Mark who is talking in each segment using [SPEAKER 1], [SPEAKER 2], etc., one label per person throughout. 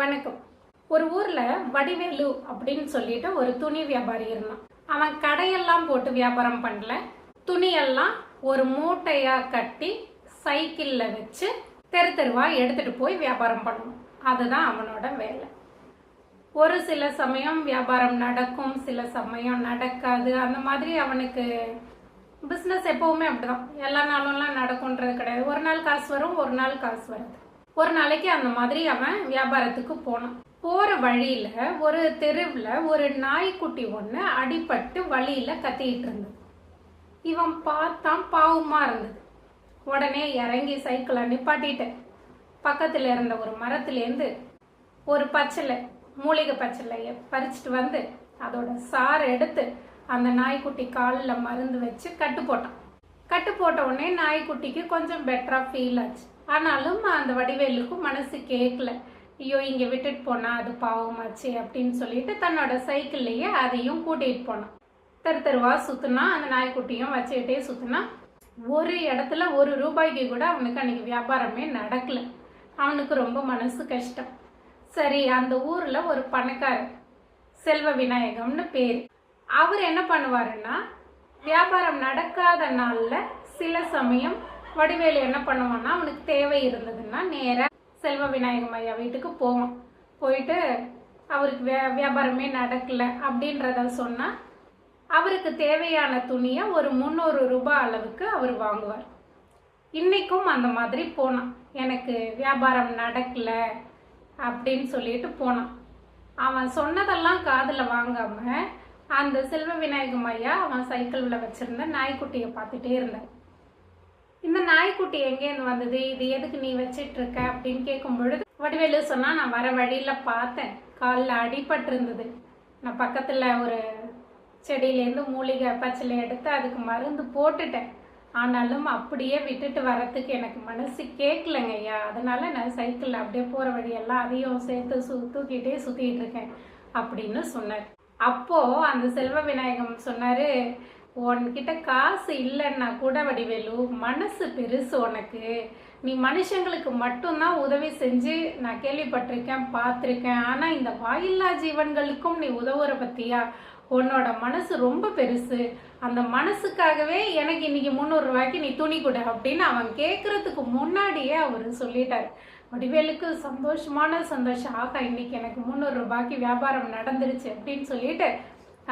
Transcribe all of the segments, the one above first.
[SPEAKER 1] வணக்கம் ஒரு ஊர்ல வடிவேலு அப்படின்னு சொல்லிட்டு ஒரு துணி வியாபாரி இருந்தான் அவன் கடையெல்லாம் போட்டு வியாபாரம் பண்ணல துணியெல்லாம் ஒரு மூட்டையா கட்டி சைக்கிள்ல வச்சு தெரு தெருவா எடுத்துட்டு போய் வியாபாரம் பண்ணுவான் அதுதான் அவனோட வேலை ஒரு சில சமயம் வியாபாரம் நடக்கும் சில சமயம் நடக்காது அந்த மாதிரி அவனுக்கு பிஸ்னஸ் எப்பவுமே அப்படிதான் எல்லா நாளும்லாம் நடக்கும்ன்றது கிடையாது ஒரு நாள் காசு வரும் ஒரு நாள் காசு வருது ஒரு நாளைக்கு அந்த மாதிரி அவன் வியாபாரத்துக்கு போனான் போற வழியில ஒரு தெருவில் ஒரு நாய்க்குட்டி ஒன்று அடிபட்டு வழியில கத்திக்கிட்டு இருந்தது இவன் பார்த்தான் பாவமா இருந்தது உடனே இறங்கி சைக்கிளை நிப்பாட்டிட்டேன் பக்கத்தில் இருந்த ஒரு மரத்துலேருந்து ஒரு பச்சிலை மூலிகை பச்சிலையை பறிச்சுட்டு வந்து அதோட சாறு எடுத்து அந்த நாய்க்குட்டி காலில் மருந்து வச்சு கட்டு போட்டான் கட்டு போட்ட உடனே நாய்க்குட்டிக்கு கொஞ்சம் பெட்டராக ஃபீல் ஆச்சு ஆனாலும் அந்த வடிவேலுக்கும் மனசு கேட்கல ஐயோ இங்கே விட்டுட்டு போனால் அது பாவமாச்சு அப்படின்னு சொல்லிட்டு தன்னோட சைக்கிள்லேயே அதையும் கூட்டிகிட்டு போனான் தரு தருவா சுற்றினா அந்த நாய்க்குட்டியும் வச்சுக்கிட்டே சுற்றினா ஒரு இடத்துல ஒரு ரூபாய்க்கு கூட அவனுக்கு அன்னைக்கு வியாபாரமே நடக்கல அவனுக்கு ரொம்ப மனசு கஷ்டம் சரி அந்த ஊரில் ஒரு பணக்காரர் செல்வ விநாயகம்னு பேர் அவர் என்ன பண்ணுவாருன்னா வியாபாரம் நடக்காத நாளில் சில சமயம் வடிவேலு என்ன பண்ணுவான்னா அவனுக்கு தேவை இருந்ததுன்னா நேராக செல்வ விநாயகம் ஐயா வீட்டுக்கு போவோம் போயிட்டு அவருக்கு வே வியாபாரமே நடக்கல அப்படின்றத சொன்னால் அவருக்கு தேவையான துணியை ஒரு முந்நூறு ரூபாய் அளவுக்கு அவர் வாங்குவார் இன்றைக்கும் அந்த மாதிரி போனான் எனக்கு வியாபாரம் நடக்கல அப்படின்னு சொல்லிட்டு போனான் அவன் சொன்னதெல்லாம் காதில் வாங்காமல் அந்த செல்வ விநாயகம் ஐயா அவன் சைக்கிளில் வச்சுருந்த நாய்க்குட்டியை பார்த்துட்டே இருந்தார் நாய்க்குட்டி இருந்து வந்தது இது எதுக்கு நீ வச்சிட்டு இருக்க அப்படின்னு கேட்கும் பொழுது வடிவேலு சொன்னா நான் வர வழியில பார்த்தேன் காலில் இருந்தது நான் பக்கத்துல ஒரு செடியிலேருந்து மூலிகை பச்சிலை எடுத்து அதுக்கு மருந்து போட்டுட்டேன் ஆனாலும் அப்படியே விட்டுட்டு வரத்துக்கு எனக்கு மனசு கேட்கலங்க ஐயா அதனால நான் சைக்கிள் அப்படியே போற வழியெல்லாம் அதையும் சேர்த்து சு தூக்கிட்டே சுத்திட்டு இருக்கேன் அப்படின்னு சொன்னார் அப்போ அந்த செல்வ விநாயகம் சொன்னாரு உன்கிட்ட காசு இல்லைன்னா கூட வடிவேலு மனசு பெருசு உனக்கு நீ மனுஷங்களுக்கு மட்டும்தான் உதவி செஞ்சு நான் கேள்விப்பட்டிருக்கேன் பார்த்துருக்கேன் ஆனால் இந்த வாயில்லா ஜீவன்களுக்கும் நீ உதவுற பற்றியா உன்னோட மனசு ரொம்ப பெருசு அந்த மனசுக்காகவே எனக்கு இன்னைக்கு முந்நூறுரூவாய்க்கு நீ துணி கொடு அப்படின்னு அவன் கேட்குறதுக்கு முன்னாடியே அவர் சொல்லிட்டார் வடிவேலுக்கு சந்தோஷமான சந்தோஷம் ஆகா இன்னைக்கு எனக்கு முந்நூறுரூபாய்க்கு வியாபாரம் நடந்துருச்சு அப்படின்னு சொல்லிட்டு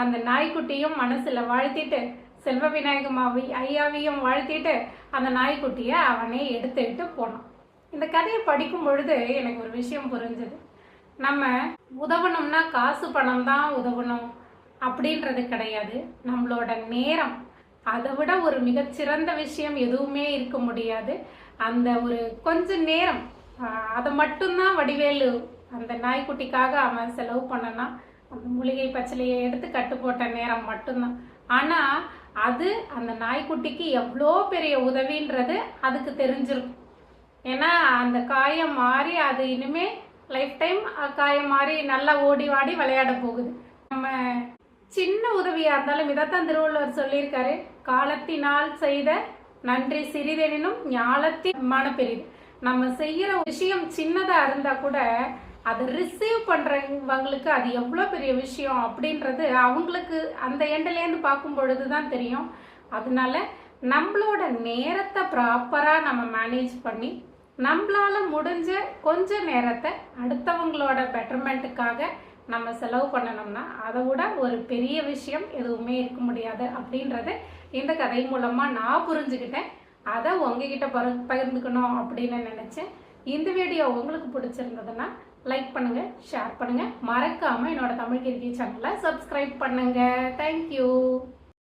[SPEAKER 1] அந்த நாய்க்குட்டியும் மனசில் வாழ்த்திட்டு செல்வ விநாயகமாவை ஐயாவையும் வாழ்த்திட்டு அந்த நாய்க்குட்டியை அவனே எடுத்துட்டு போனான் இந்த கதையை படிக்கும் பொழுது எனக்கு ஒரு விஷயம் புரிஞ்சுது நம்ம உதவணும்னா காசு பணம் தான் உதவணும் அப்படின்றது கிடையாது நம்மளோட நேரம் அதை விட ஒரு மிகச்சிறந்த விஷயம் எதுவுமே இருக்க முடியாது அந்த ஒரு கொஞ்ச நேரம் அதை மட்டும்தான் வடிவேலு அந்த நாய்க்குட்டிக்காக அவன் செலவு பண்ணனா அந்த மூலிகை பச்சிலையை எடுத்து கட்டு போட்ட நேரம் மட்டும்தான் ஆனால் அது அந்த நாய்க்குட்டிக்கு எவ்வளோ பெரிய உதவின்றது அதுக்கு தெரிஞ்சிருக்கும் ஏன்னா அந்த காயம் மாறி அது இனிமேல் லைஃப் டைம் காயம் மாறி நல்லா ஓடி வாடி விளையாட போகுது நம்ம சின்ன உதவியாக இருந்தாலும் இதைத்தான் திருவள்ளுவர் சொல்லியிருக்காரு காலத்தினால் செய்த நன்றி சிறிதெனினும் ஞாலத்தின் மன நம்ம செய்யற விஷயம் சின்னதா இருந்தா கூட அதை ரிசீவ் பண்ணுறவங்களுக்கு அது எவ்வளோ பெரிய விஷயம் அப்படின்றது அவங்களுக்கு அந்த எண்ட்லேருந்து பார்க்கும் பொழுது தான் தெரியும் அதனால நம்மளோட நேரத்தை ப்ராப்பராக நம்ம மேனேஜ் பண்ணி நம்மளால் முடிஞ்ச கொஞ்ச நேரத்தை அடுத்தவங்களோட பெட்டர்மெண்ட்டுக்காக நம்ம செலவு பண்ணணும்னா அதை விட ஒரு பெரிய விஷயம் எதுவுமே இருக்க முடியாது அப்படின்றத இந்த கதை மூலமாக நான் புரிஞ்சுக்கிட்டேன் அதை உங்ககிட்ட பகிர்ந்துக்கணும் அப்படின்னு நினச்சேன் இந்த வீடியோ உங்களுக்கு பிடிச்சிருந்ததுன்னா லைக் பண்ணுங்க ஷேர் பண்ணுங்க மறக்காம என்னோட தமிழ் கிரிக்கெட் சேனல்ல சப்ஸ்கிரைப் பண்ணுங்க தேங்க்யூ